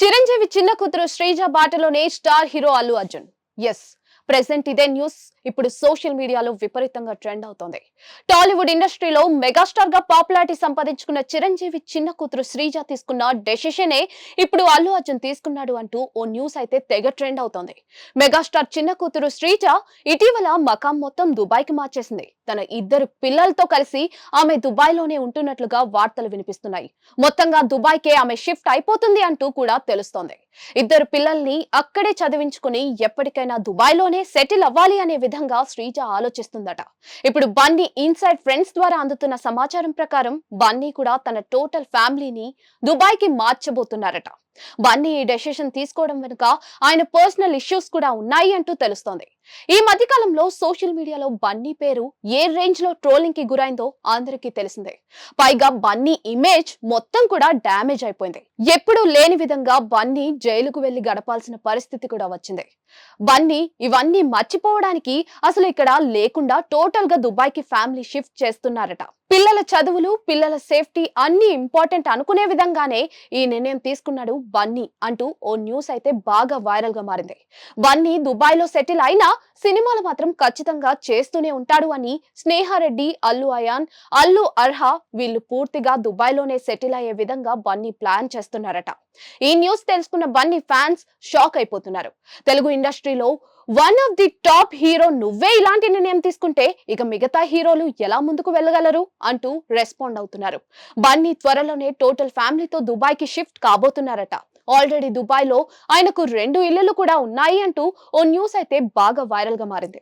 చిరంజీవి చిన్న కూతురు శ్రీజ బాటలోనే star hero Allu Arjun. As present ఇదే న్యూస్. ఇప్పుడు సోషల్ మీడియాలో విపరీతంగా ట్రెండ్ అవుతోంది. టాలీవుడ్ ఇండస్ట్రీలో మెగాస్టార్గా పాపులారిటీ సంపాదించుకున్న చిరంజీవి చిన్న కూతురు శ్రీజ తీసుకున్న డెసిషనే ఇప్పుడు అల్లు అర్జున్ తీసుకున్నాడు అంటూ ఓ న్యూస్ అయితే తెగ ట్రెండ్ అవుతోంది. మెగాస్టార్ చిన్న కూతురు శ్రీజ ఇటీవల మకాం మొత్తం దుబాయ్కి మార్చేసింది. తన ఇద్దరు పిల్లలతో కలిసి ఆమె దుబాయ్లోనే ఉంటున్నట్లుగా వార్తలు వినిపిస్తున్నాయి. మొత్తంగా దుబాయ్ కే ఆమె షిఫ్ట్ అయిపోతుంది అంటూ కూడా తెలుస్తోంది. ఇద్దరు పిల్లల్ని అక్కడే చదివించుకుని ఎప్పటికైనా దుబాయ్లోనే సెటిల్ అవ్వాలి అనే విధంగా శ్రీజ ఆలోచిస్తుందట. ఇప్పుడు బన్నీ ఇన్సైడ్ ఫ్రెండ్స్ ద్వారా అందుతున్న సమాచారం ప్రకారం బన్నీ కూడా తన టోటల్ ఫ్యామిలీని దుబాయ్కి మార్చబోతున్నారట. బన్నీ ఈ డెసిషన్ తీసుకోవడం వెనుక ఆయన పర్సనల్ ఇష్యూస్ కూడా ఉన్నాయి అంటూ తెలుస్తోంది. ఈ మధ్య కాలంలో సోషల్ మీడియాలో బన్నీ పేరు ఏ రేంజ్లో ట్రోలింగ్కి గురైందో అందరికీ తెలిసిందే. పైగా బన్నీ ఇమేజ్ మొత్తం కూడా డ్యామేజ్ అయిపోయింది. ఎప్పుడూ లేని విధంగా బన్నీ జైలుకు వెళ్ళి గడపాల్సిన పరిస్థితి కూడా వచ్చింది. బన్నీ ఇవన్నీ మర్చిపోవడానికి అసలు ఇక్కడ లేకుండా టోటల్గా దుబాయ్కి ఫ్యామిలీ షిఫ్ట్ చేస్తున్నారట. పిల్లల చదువులు పిల్లల సేఫ్టీ అన్ని ఇంపార్టెంట్ అనుకునే విధంగానే ఈ నిర్ణయం తీసుకున్నాడు బన్నీ అంటూ ఓ న్యూస్ అయితే బాగా వైరల్గా మారింది. బన్నీ దుబాయ్లో సెటిల్ అయినా సినిమాలు మాత్రం ఖచ్చితంగా చేస్తూనే ఉంటాడు అని స్నేహారెడ్డి అల్లు అయాన్ అల్లు అర్హా వీళ్ళు పూర్తిగా దుబాయ్లోనే సెటిల్ అయ్యే విధంగా బన్నీ ప్లాన్ చేస్తున్నారట. ఈ న్యూస్ తెలుసుకున్న బన్నీ ఫ్యాన్స్ షాక్ అయిపోతున్నారు. తెలుగు ఇండస్ట్రీలో one of the top hero నువ్వే ఇలాంటి నిర్ణయం తీసుకుంటే ఇక మిగతా హీరోలు ఎలా ముందుకు వెళ్ళగలరు? అంటూ రెస్పాండ్ అవుతున్నారు. బన్నీ త్వరలోనే టోటల్ ఫ్యామిలీతో దుబాయ్కి షిఫ్ట్ కాబోతున్నారట. ఆల్రెడీ దుబాయ్లో ఆయనకు రెండు ఇళ్ళు కూడా ఉన్నాయి అంటూ ఓ న్యూస్ అయితే బాగా వైరల్గా మారింది.